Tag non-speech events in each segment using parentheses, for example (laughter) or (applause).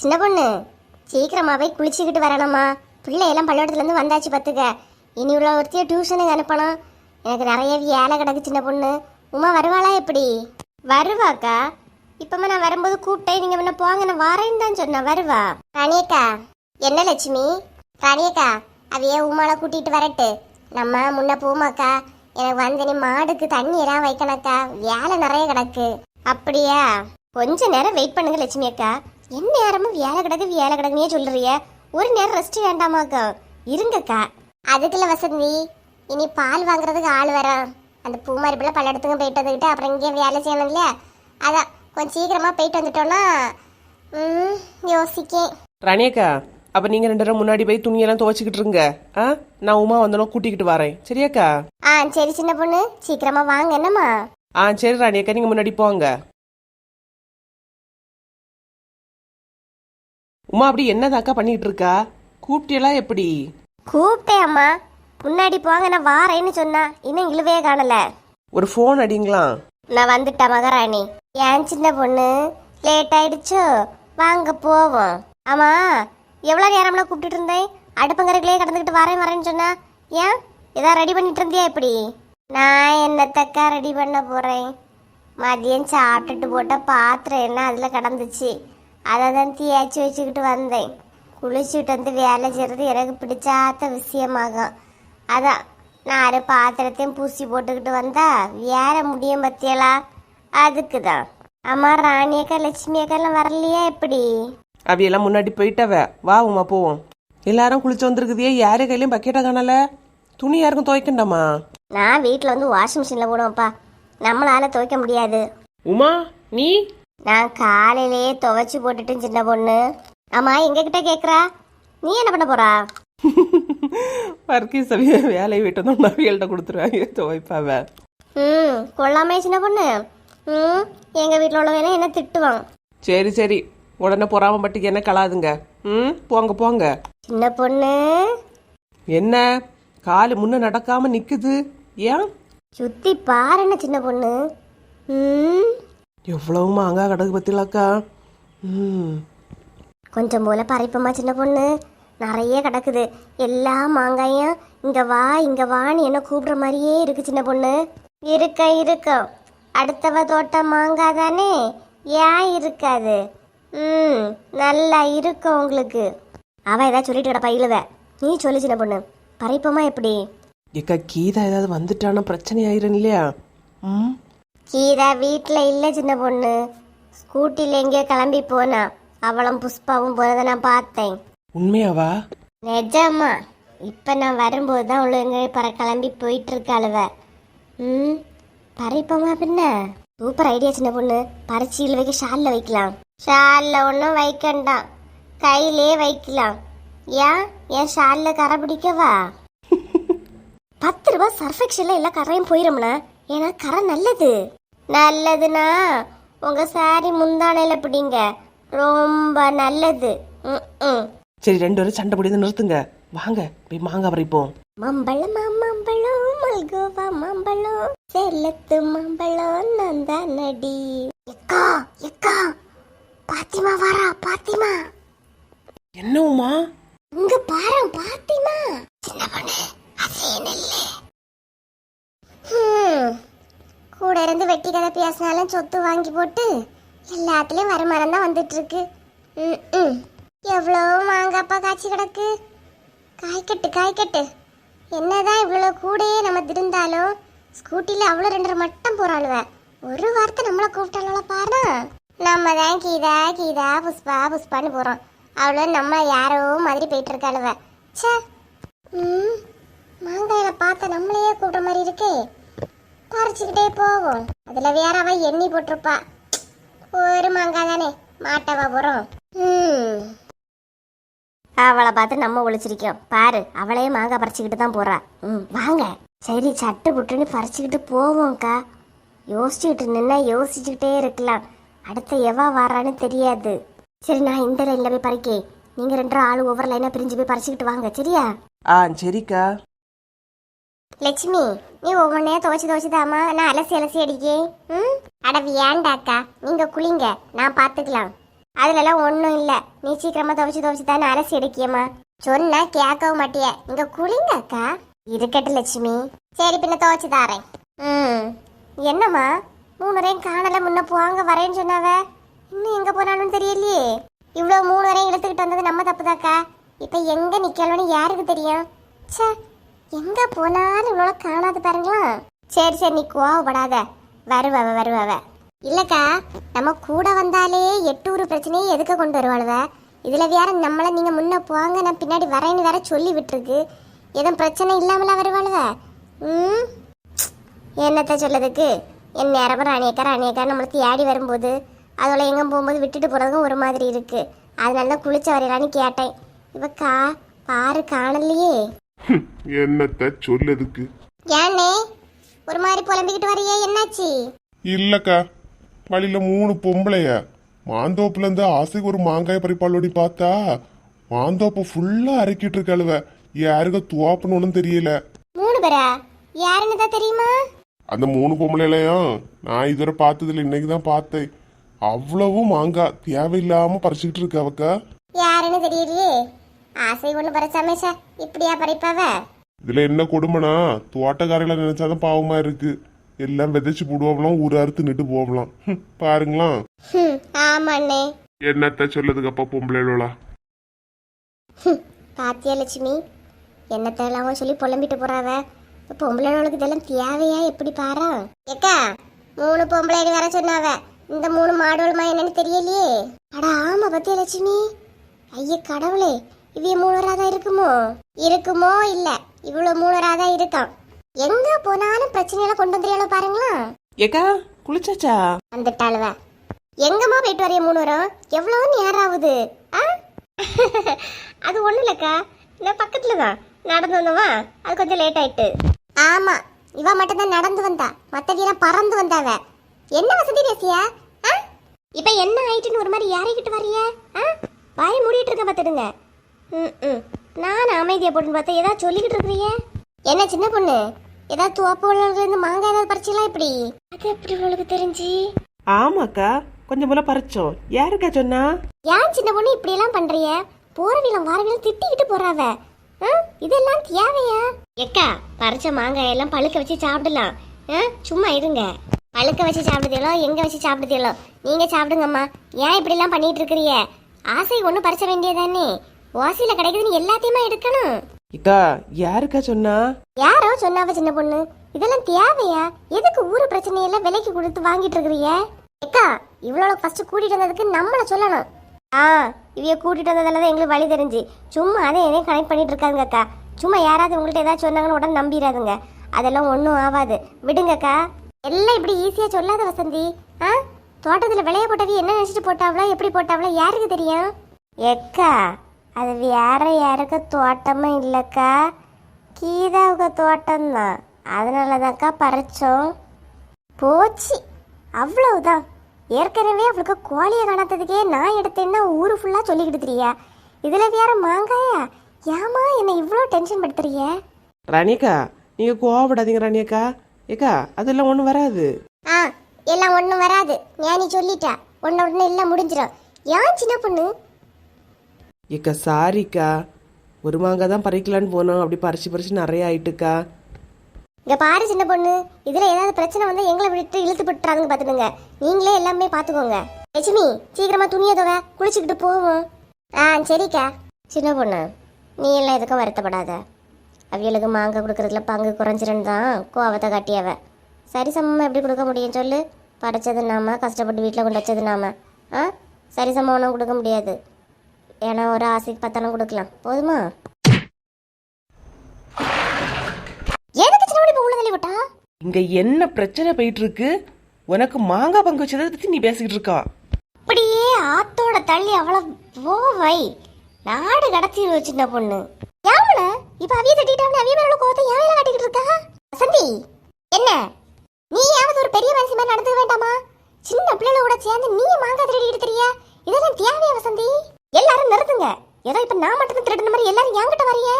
சின்ன பொண்ணு சீக்கிரமா போய் குளிச்சுக்கிட்டு வரணுமா பிள்ளையெல்லாம் பள்ளிக்கூடத்துலேருந்து வந்தாச்சு பார்த்துக்க. இனி உள்ள ஒருத்தைய டியூஷனுக்கு அனுப்பணும். எனக்கு நிறைய வேலை கிடக்கு சின்ன பொண்ணு. உமா வருவாளா எப்படி? வருவாக்கா. இப்பமா நான் வரும்போது கூப்பிட்டேன். நீங்கள் முன்ன போங்க நான் வரேன்னு தான் சொன்னேன். வருவா. ராணியக்கா. என்ன லட்சுமி? ராணியக்கா அதையே உமால கூட்டிகிட்டு வரட்டு. நம்ம முன்ன போமாக்கா. எனக்கு வந்து நீ மாடுக்கு தண்ணி எல்லாம் வைக்கணக்கா வேலை நிறைய கிடக்கு. அப்படியா? கொஞ்ச நேரம் வெயிட் பண்ணுங்க லட்சுமி அக்கா. என்ன நேரமும் வேலை கிடக்கு வேலை கிடக்குனே சொல்றிய. ஒரு நேரம் ரெஸ்ட் வேண்டாமாக்கா இருங்கக்கா. அதுக்குள்ள வசந்தி இனி பால் வாங்குறதுக்கு ஆள் வரும் அந்த பூமாரி பிள்ளை பல்லடத்துக்கும் போயிட்டு வந்துக்கிட்டு அப்புறம் இங்கே வேலை செய்யணும் இல்லையா? அதான் கொஞ்சம் சீக்கிரமா போயிட்டு வந்துட்டோம்னா ம், யோசிக்கேன். ராணியக்கா அப்ப நீங்க ரெண்டு பேரும் முன்னாடி போய் துணியெல்லாம் துவைச்சிக்கிட்டு இருங்க. ஆ? நான் உமா வந்தனும் கூட்டிக்கிட்டு வரேன். சரியாக்கா? ஆ சரி சின்ன பொண்ணு. சீக்கிரமா வாங்க என்னம்மா? ஆ சரி ராணியக்கா நீங்க முன்னாடி போங்க. உமா அப்படி என்னதாக்கா பண்ணிட்டு இருக்கா கூப்பிட்டியெல்லாம் எப்படி? கூப்பிட்டேன் அம்மா. முன்னாடி போங்க நான் வாரேன்னு சொன்னா. இன்னும் இழுவே காணல. ஒரு ஃபோன் அடிங்களா? நான் வந்துட்டேன் மகாராணி. ஏன் சின்ன பொண்ணு? லேட் ஆயிடுச்சோ? வாங்க போவோம். ஆமா எவ்வளவு நேரம்ல கூப்பிட்டுட்டு இருந்தேன்? அடுப்பங்கரைக்குள்ளே கடந்துக்கிட்டு வரேன் வரேன்னு சொன்னா ஏன்? ஏதாவது ரெடி பண்ணிட்டு இருந்தியா எப்படி? நான் என்னத்தக்கா ரெடி பண்ண போறேன்? மதியம் சாப்பிட்டுட்டு போட்ட பாத்திரம் என்ன அதில் கிடந்துச்சு? அதை தான் தேய்ச்சி வச்சுக்கிட்டு வந்தேன். குளிச்சுட்டு வந்து வேலை செய்கிறது எனக்கு பிடிச்சாத விஷயமாகும் அதான் நான் பாத்திரத்தையும் பூசி போட்டுக்கிட்டு வந்தா வேற முடியும் பத்தியலா? அதுக்கு தான் அம்மா ராணி அக்கா லட்சுமி அக்காலாம் வரலையா எப்படி? அவையெல்லாம் முன்னாடி போயிட்டவ. வா உமா போவோம். எல்லாரும் குளிச்சு வந்திருக்குதே யாரு கையிலயும் பக்கெட்டை காணல? துணி யாருக்கும் துவைக்கண்டாமா நான் வீட்டில் வந்து வாஷிங் மிஷினில் போடுவேன்ப்பா. நம்மளால துவைக்க முடியாது. உமா நீ? நான் காலையிலேயே துவைச்சு போட்டுட்டேன் சின்ன பொண்ணு. ஆமா எங்ககிட்ட கேக்குறா? நீ என்ன பண்ண போறா? வர்க்கி சவிய வேலையை விட்டு வந்து நவியல்கிட்ட கொடுத்துருவாங்க துவைப்பாவ. ம் கொள்ளாமே சின்ன பொண்ணு? ம் எங்க வீட்டில் உள்ளவங்க என்ன திட்டுவான். சரி சரி. உடனே பொறாம பட்டிக்கு என்ன கலாதுங்க? ம் போங்க போங்க. சின்ன பொண்ணு. என்ன? காலு முன்ன நடக்காம நிக்குது? ஏன்? சுத்தி பாருன்னு சின்ன பொண்ணு. ம். எவ்வளவு மாங்காய் கிடக்கு பத்திலாக்கா? ம். கொஞ்சம் போல பறிப்போமா சின்ன பொண்ணு. நிறைய கிடக்குது. எல்லா மாங்காயும் இங்க வா இங்க வான்னு என்ன கூப்பிடுற மாதிரியே இருக்கு சின்ன பொண்ணு. இருக்க இருக்கும் அடுத்தவ தோட்டம் மாங்காய் தானே? ஏன் இருக்காது? ம் நல்லா இருக்கும் உங்களுக்கு. அவ ஏதாவது சொல்லிட்டு கிடப்பா இழுவ. நீ சொல்லு சின்ன பொண்ணு. பறிப்போமா எப்படி? ஏக்கா கீதா ஏதாவது வந்துட்டானா? பிரச்சனை ஆயிரும் இல்லையா? ம். கீதா வீட்டில் இல்லை சின்ன பொண்ணு. ஸ்கூட்டியில் எங்கேயோ கிளம்பி போனா. அவளும் புஷ்பாவும் போனதை நான் பார்த்தேன். உண்மையாவா? நிஜமா. இப்போ நான் வரும்போது தான் அவளு எங்கே பற கிளம்பி போயிட்டு இருக்காளுவ ம் பறிப்போமா பின்ன? சூப்பர் ஐடியா சின்ன பொண்ணு. பறிச்சியில் வைக்க ஷாலில் வைக்கலாம். ஷாலில் ஒன்றும் வைக்கண்டாம் கையிலே வைக்கலாம். ஏன்? என் ஷாலில் கரை பிடிக்கவா? (laughs) பத்து ரூபாய் சர்ஃபெக்ஷன்ல எல்லா கரையும் போயிரும்ல ஏன்னா கரை நல்லது. நல்லதுன்னா உங்க சாரி முந்தானையில பிடிங்க. ரொம்ப நல்லது. ம். சரி ரெண்டு பேரும் சண்டை பிடிந்து நிறுத்துங்க. வாங்க போய் மாங்காய் பறிப்போம். மம்பளம் மாம்பழம் மல்கோவா மாம்பழம் செல்லத்து மாம்பழம் நந்தா நடி எக்கா எக்கா பாத்திமா வரா பாத்திமா. என்ன உமா இங்க பாரு பாத்திமா. சின்ன பொண்ணு அதே. கூட இருந்து வெட்டி கதை பேசினாலும் சொத்து வாங்கி போட்டு எல்லாத்துலேயும் வருமானம் தான் வந்துட்டு இருக்கு ம், ம். எவ்வளோ மாங்காப்பா காய்ச்சி கிடக்கு? காய்க்கட்டு காய்க்கட்டு. என்னதான் இவ்வளோ கூடயே நம்ம திருந்தாலும் ஸ்கூட்டியில் அவ்வளோ ரெண்டரை மட்டும் போறாளுவ. ஒரு வார்த்தை நம்மளை கூப்பிட்டாலும் பாரு நம்ம தான் கீதா கீதா புஷ்பா புஷ்பான்னு போகிறோம் அவ்வளோ நம்ம யாரோ மாதிரி போயிட்டு இருக்காளுவ ச்சே. ம் மாங்காயில பார்த்த நம்மளையே கூப்பிட்ட மாதிரி இருக்கே. பறிச்சுக்கிட்டே போவோம் அதுல வேற அவ எண்ணி போட்டிருப்பா. ஒரு மாங்காய் தானே மாட்டவா போறோம் ம் அவளை பார்த்து நம்ம ஒழிச்சிருக்கோம் பாரு அவளே மாங்காய் பறிச்சுக்கிட்டு தான் போறா. ம் வாங்க. சரி சட்டு புட்டுன்னு பறிச்சுக்கிட்டு போவோம்க்கா. யோசிச்சுக்கிட்டு நின்னா யோசிச்சுக்கிட்டே இருக்கலாம். அடுத்த எவா வரான்னு தெரியாது. சரி நான் இந்த லைன்ல போய் பறிக்கேன். நீங்க ரெண்டு ஆளு ஒவ்வொரு லைனா பிரிஞ்சு போய் பறிச்சுக்கிட்டு வாங்க. சரியா? ஆ சரிக்கா. லட்சுமி நீ ஒவ்வொன்னே துவைச்சு துவைச்சு தாமா நான் அலசி அலசி அடிக்கே. ம்? அட ஏண்டாக்கா நீங்கள் குளிங்க நான் பார்த்துக்கலாம் அதுலலாம் ஒன்றும் இல்லை நீ சீக்கிரமாக துவைச்சு துவைச்சு தானே அலசி எடுக்கியம்மா. சொன்னா கேட்கவும் மாட்டிய இங்கே குளிங்க அக்கா. இருக்கட்டும் லட்சுமி. சரி பின்ன துவைச்சு தாரேன். ம். என்னம்மா மூணு வரையும் காணலை முன்ன போவாங்க வரேன்னு சொன்னாவ? இன்னும் எங்கே போனாலும் தெரியலையே. இவ்வளோ மூணு வரையும் இழுத்துக்கிட்டு வந்தது நம்ம தப்புதாக்கா. இப்போ எங்கே நிற்கலன்னு யாருக்கு தெரியும்? ச்சே எங்க போனாலும் இவ்வளோ காணாது பாருங்களா? சரி சரி நீ கோவப்படாத. வருவவ வருவவ இல்லக்கா நம்ம கூட வந்தாலே எட்டு ஒரு பிரச்சனையை எதுக்க கொண்டு வருவாளுவ? இதுல வேற நம்மள நீங்க முன்ன போங்க நான் பின்னாடி வரேன்னு வேற சொல்லி விட்டுருக்கு. எதுவும் பிரச்சனை இல்லாமல வருவாளுவ? ம்? என்னத்த சொல்லதுக்கு என் நேரமும் ராணியக்கா ராணியக்கா நம்மளை தேடி வரும்போது அதோட எங்கே போகும்போது விட்டுட்டு போகிறதுக்கும் ஒரு மாதிரி இருக்குது அதனால தான் குளிச்ச வரையலான்னு கேட்டேன். இப்போ கா பாரு காணலையே. (laughs) என்னத்த சொல்லதுக்கு ஏன்னே ஒரு மாதிரி புலம்பிக்கிட்டு வரையே என்னாச்சு? இல்லக்கா வழியில மூணு பொம்பளைய? மாந்தோப்புல இருந்து ஆசைக்கு ஒரு மாங்காய் பறிப்பாளோடி பார்த்தா மாந்தோப்பு ஃபுல்லா அரைக்கிட்டு இருக்காளுவ யாருக்க துவாப்பணும்னு தெரியல. மூணு பேரா? யாருன்னு தான் தெரியுமா? அந்த மூணு பொம்பளையிலையும் நான் இதுவரை பார்த்ததில்ல இன்னைக்கு தான் பார்த்தேன். அவ்வளவும் மாங்காய் தேவையில்லாம பறிச்சுக்கிட்டு இருக்கு அவக்கா. யாருன்னு தெரியலையே. ஆசை ஒன்று பறிச்சாமே சார் இப்படியா பறிப்பாவ? இதுல என்ன கொடுமைனா தோட்டக்காரையில நினைச்சாதான் பாவமா இருக்கு. எல்லாம் விதைச்சு போடுவாங்களாம் ஊர் அறுத்து நிட்டு போகலாம் ஹம், பாருங்களாம் ம் ஆமாண்ணே என்னத்த சொல்லதுக்கு அப்பா பொம்பளைகளா பாத்தியா லட்சுமி? என்னத்தெல்லாம் சொல்லி புலம்பிட்டு போறாவ. பொம்பளைகளுக்கு இதெல்லாம் தேவையா? எப்படி பாரா? ஏக்கா மூணு பொம்பளை வேற சொன்னாவ. இந்த மூணு மாடுவல்மா என்னன்னு தெரியலையே. அட ஆமா பத்தியா லட்சுமி. ஐய கடவுளே இவ்விய மூணராதான் இருக்குமோ? இருக்குமோ இல்ல. இவ்வளவு மூணராதான் இருக்கான். எங்க போனாலும் பிரச்சனையில கொண்டு வந்துறியாலோ பாருங்களா? ஏக்கா குளிச்சாச்சா? வந்துட்டாளுவ. எங்கம்மா போயிட்டு வரைய மூணு வரும் எவ்வளவு நேரம் ஆகுது ஆ? (laughs) அது ஒண்ணும் இல்லக்கா. நான் பக்கத்துல தான் நடந்து வந்தவா? அது கொஞ்சம் லேட் ஆயிட்டு. ஆமா. இவ மட்டும் தான் நடந்து வந்தா. மத்தடியெல்லாம் பறந்து வந்தாவ. என்ன வசதி பேசியா? இப்ப என்ன ஆயிட்டுன்னு ஒரு மாதிரி யாரைக்கிட்டு வர்றிய? ஆ? வாயை மூடிட்டு இருக்க பார்த்துடுங்க ம் ம். நான் அமைதியா போட்டுன்னு பார்த்தா ஏதாவது சொல்லிக்கிட்டு இருக்கிறிய என்ன சின்ன பொண்ணு? ஏதாவது துவப்பு இருந்து மாங்காய் ஏதாவது பறிச்சலாம் இப்படி? அது எப்படி உங்களுக்கு தெரிஞ்சு? ஆமாக்கா கொஞ்சம் போல பறிச்சோம். யாருக்கா சொன்னா? ஏன் சின்ன பொண்ணு இப்படி எல்லாம் பண்றிய போறவிலம் வாரவிலம் திட்டிக்கிட்டு போறாவ ஆ? இதெல்லாம் தேவையா? எக்கா பறிச்ச மாங்காய் எல்லாம் பழுக்க வச்சு சாப்பிடலாம். ஆ? சும்மா இருங்க. பழுக்க வச்சு சாப்பிடுதீங்களோ எங்க வச்சு சாப்பிடுதீங்களோ நீங்க சாப்பிடுங்கம்மா. ஏன் இப்படி எல்லாம் பண்ணிட்டு இருக்கிறீங்க? ஆசை ஒண்ணு பறிச்ச வேண்டியதானே ஓசியில கிடைக்குதுன்னு எல்லாத்தையுமே எடுக்கணும். இக்கா யாருக்கா சொன்னா? யாரோ சொன்னாவ சின்ன பொண்ணு? இதெல்லாம் தேவையா? எதுக்கு ஊரு பிரச்சனையெல்லாம் விலைக்கு கொடுத்து வாங்கிட்டு இருக்கிறீங்க அக்கா இவ்வளவு ஃபர்ஸ்ட் கூட்டிட்டு வந்ததுக்கு நம்மள சொல்லணும். ஆ இவைய கூட்டிட்டு வந்ததால தான் எங்களுக்கு வழி தெரிஞ்சு. சும்மா அதை எதையும் கனெக்ட் பண்ணிட்டு இருக்காங்க அக்கா. சும்மா யாராவது உங்கள்ட்ட ஏதாவது சொன்னாங்கன்னு உடனே நம்பிடாதுங்க அதெல்லாம் ஒன்றும் ஆகாது விடுங்கக்கா எல்லாம் இப்படி ஈஸியா சொல்லாத வசந்தி. ஆ? தோட்டத்துல விளைய போட்டவி என்ன நினைச்சிட்டு போட்டாவளோ எப்படி போட்டாவளோ யாருக்கு தெரியும்? எக்கா அது வேற யாருக்கு தோட்டமும் இல்லைக்கா. கீதாவுக்கு தோட்டம்தான். அதனால தான்க்கா பறிச்சோம். போச்சு. அவ்வளவுதான். ஏற்கனவே அவளுக்கு கோழியை காணாததுக்கே நான் எடுத்தேன்னா ஊரு ஃபுல்லாக சொல்லிக்கிட்டு திரியா. இதில் வேற மாங்காயா? ஏமா என்னை இவ்வளோ டென்ஷன் படுத்துறிய ராணியக்கா நீங்க கோவப்படாதீங்க ராணியக்கா. ஏக்கா அதெல்லாம் ஒன்றும் வராது. ஆ எல்லாம் ஒன்றும் வராது. ஞானி சொல்லிட்டா. ஒன்று ஒன்று எல்லாம் முடிஞ்சிடும் ஏன் சின்ன பொண்ணு? ஏக்கா சாரிக்கா ஒரு மாங்காய் தான் பறிக்கலான்னு போனோம். அப்படி பறிச்சு பறிச்சு நிறைய ஆயிட்டுக்கா. இங்க பாரு சின்ன பொண்ணு. இதுல ஏதாவது பிரச்சனை வந்தா எங்களை விட்டு இழுத்து போட்டுறாதுங்க பாத்துடுங்க நீங்களே எல்லாமே பாத்துக்கோங்க லட்சுமி சீக்கிரமா துணியை தவ குளிச்சுக்கிட்டு போவோம். ஆ சரிக்கா. சின்ன பொண்ணு நீ எல்லாம் எதுக்கும் வருத்தப்படாத. அவியலுக்கு மாங்காய் கொடுக்கறதுல பங்கு குறைஞ்சிருன்னு தான். கோவத்தை காட்டியவ. சரி சமமாக எப்படி கொடுக்க முடியும் சொல்லு. படைச்சது நாம கஷ்டப்பட்டு வீட்டில் கொண்டு வச்சது நாம. ஆ? சரி சமம் கொடுக்க முடியாது. ஏன்னா ஒரு ஆசைக்கு பத்தாலும் கொடுக்கலாம். போதுமா? எதுக்கு சின்ன இப்போ உள்ள தள்ளி விட்டா? இங்க என்ன பிரச்சனை போயிட்டு இருக்கு உனக்கு மாங்காய் பங்கு வச்சதை பத்தி நீ பேசிக்கிட்டு இருக்கா? அப்படியே ஆத்தோட தள்ளி அவ்வளவு போவை நாடு கடத்தி வச்சிருந்த பொண்ணு. யாமல இப்ப அவிய தட்டிட்டாங்க அவிய மேல கோவத்தை ஏன் காட்டிக்கிட்டு இருக்கா? வசந்தி என்ன? நீ யாவது ஒரு பெரிய மனுஷன் மாதிரி நடந்துக்க வேண்டாமா? சின்ன பிள்ளைல கூட சேர்ந்து நீ மாங்காய் திருடிக்கிட்டு தெரியா? இதெல்லாம் தேவையா வசந்தி? நிறுத்துங்க ஏதோ இப்ப நான் மட்டும் திருடின மாதிரி எல்லாரும் என்கிட்ட வரிய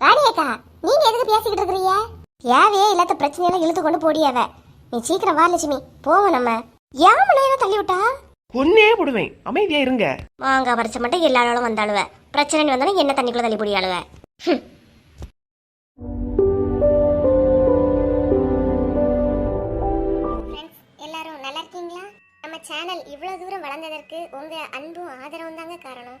ராணி அக்கா நீங்க எதுக்கு பேசிக்கிட்டு இருக்கிறீங்க? தேவையே இல்லாத பிரச்சனையெல்லாம் இழுத்து கொண்டு போடியாவ நீ சீக்கிரம் வா லட்சுமி போவோம் நம்ம. யாமல என்ன தள்ளி விட்டா? கொன்னே போடுவேன். அமைதியா இருங்க. மாங்காய் பறிச்ச மட்டும் எல்லா நாளும் வந்தாளுவ. பிரச்சனை வந்தாலும் என்ன தண்ணிக்குள்ள தள்ளி பிடியாளுவ. எல்லாரும் நல்லா இருக்கீங்களா? நம்ம சேனல் இவ்வளவு தூரம் வளர்ந்ததற்கு உங்க அன்பும் ஆதரவும் தாங்க காரணம்.